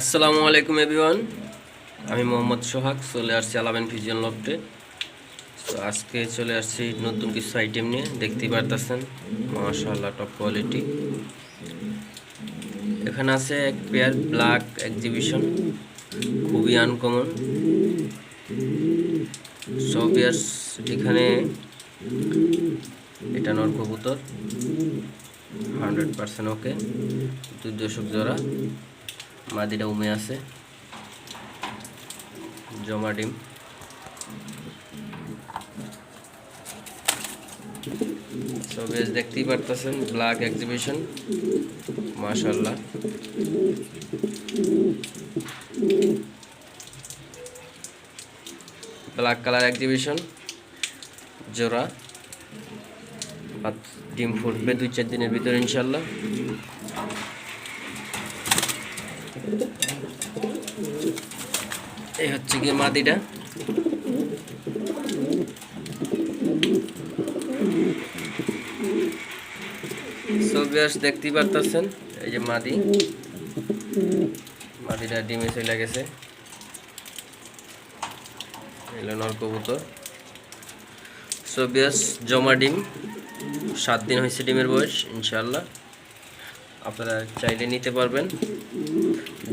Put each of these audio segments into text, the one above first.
আসসালামু আলাইকুম, এভরিওয়ান। আমি মোহাম্মদ সোহাগ, চলে আসছি আলামেন ফিজিয়ান লফটে তো আজকে চলে আসছি নতুন কিছু আইটেম নিয়ে। দেখতেই পারতেছেন, মাশাআল্লাহ টপ কোয়ালিটি এখানে আছে এক পেয়ার ব্ল্যাক এক্সিবিশন খুবই আনকমন সো পেয়ার্স এখানে, এটা নর কবুতর। Hundred percent, okay. দুই দশক জোড়া মাদিটা উমে আছে। জমা ডিম। সো বেশ দেখতেই পারতেছেন ব্ল্যাক এক্সিবিশন মাশাল্লাহ ব্ল্যাক কালার এক্সিবিশন জোড়া। ডিম ফুটবে দুই চার দিনের ভিতরে ইনশাল্লাহ এই হচ্ছে গিয়ে মাদিটা। সবিয়াস দেখতেই পারতেছেন, এই যে মাদি। মাদিটা ডিমে চলে গেছে। এলো নর কবুতর সবিয়াস জমা ডিম। সাত দিন হয়েছে ডিমের বয়স ইনশাল্লাহ আপনারা চাইলে নিতে পারবেন।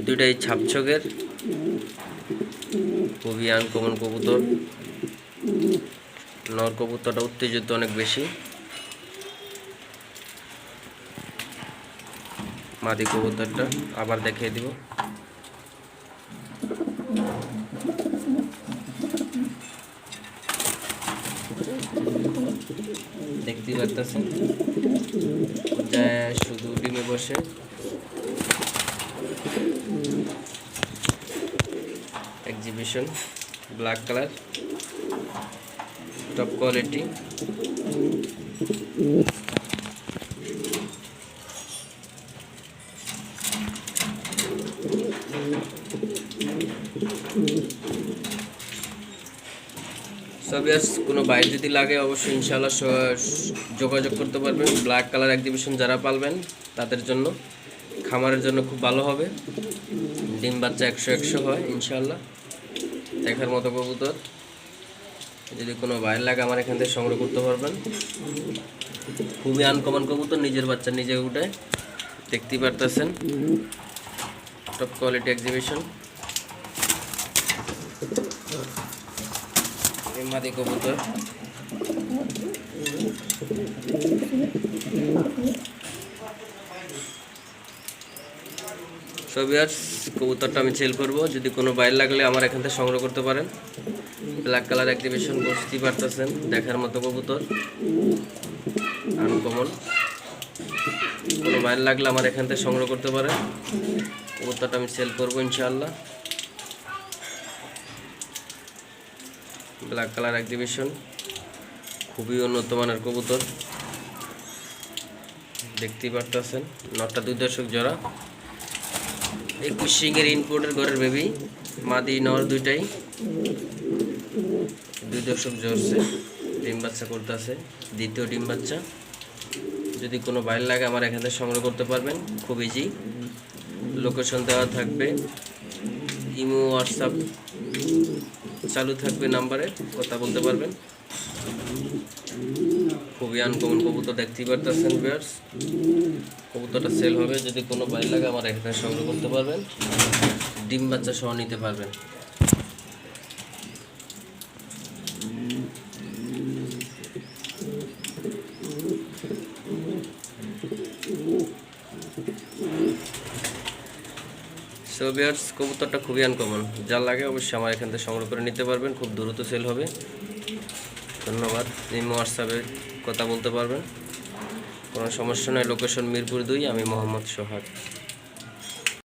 দুটাই ছাপছকের খুবই আনকমন কবুতর। নর কবুতরটা উত্তেজিত অনেক বেশি। মাদি কবুতরটা আবার দেখিয়ে দিব। পারতেছেন ওটা শুধু ডিমে বসে? Exhibition black colour top quality সবিয়াস কোনো বাইক যদি লাগে, অবশ্যই ইনশাল্লাহ যোগাযোগ করতে পারবেন। ব্ল্যাক কালার এক্সিবিশন যারা পালবেন, তাদের জন্য। খামারের জন্য খুব ভালো হবে। ডিম বাচ্চা একশো একশো হয় ইনশাল্লাহ দেখার মতো কবুতর। যদি কোনো বাইর লাগে, আমার এখান থেকে সংগ্রহ করতে পারবেন। খুবই আনকমন কবুতর, নিজের বাচ্চা নিজে উঠে দেখতেই পারতেছেন। টপ কোয়ালিটি এক্সিবিশন মাদি কবুতর। সবিয়ার কবুতরটা আমি সেল করব। যদি কোনো বাইর লাগলে আমার এখান থেকে সংগ্রহ করতে পারেন। ব্ল্যাক কালার অ্যাক্টিভেশন বুঝতেই পারতেছেন, দেখার মতো কবুতর। আনকমন কোনো বাইর লাগলে আমার এখান থেকে সংগ্রহ করতে পারেন। কবুতরটা আমি সেল করব ইনশাআল্লাহ। ব্ল্যাক কালার এক্সিবিশন খুবই উন্নত মানের কবুতর। দেখতেই পারতেছেন নটা দুই দশক জোড়া। একুশ সিংয়ের ইনপোর্টের ঘরের বেবি মাদি, নর দুইটাই। দুই দশক জ্বরছে ডিম বাচ্চা করতেছে, দ্বিতীয় ডিম বাচ্চা। যদি কোনো বাইর লাগে, আমার এখান থেকে সংগ্রহ করতে পারবেন, খুব ইজি লোকেশন দেওয়া থাকবে। ইমো, হোয়াটসঅ্যাপ চালু থাকবে নাম্বারে, কথা বলতে পারবেন। খুবই আনকমন কবুতর, দেখতেই পারতেছেন বিয়ার্স কবুতরটা সেল হবে, যদি কোনো বাইর লাগে, আমার এখানে সংগ্রহ করতে পারবেন। ডিম বাচ্চা সহ নিতে পারবেন। সো বিয়ার্স কবুতরটা খুবই আনকমন যার লাগে অবশ্যই আমার এখান থেকে সংগ্রহ করে নিতে পারবেন। খুব দ্রুত সেল হবে। ধন্যবাদ। নিম্ন হোয়াটসঅ্যাপে কথা বলতে পারবেন। কোনো সমস্যা নয় লোকেশন মিরপুর দুই, আমি মোহাম্মদ সোহাগ।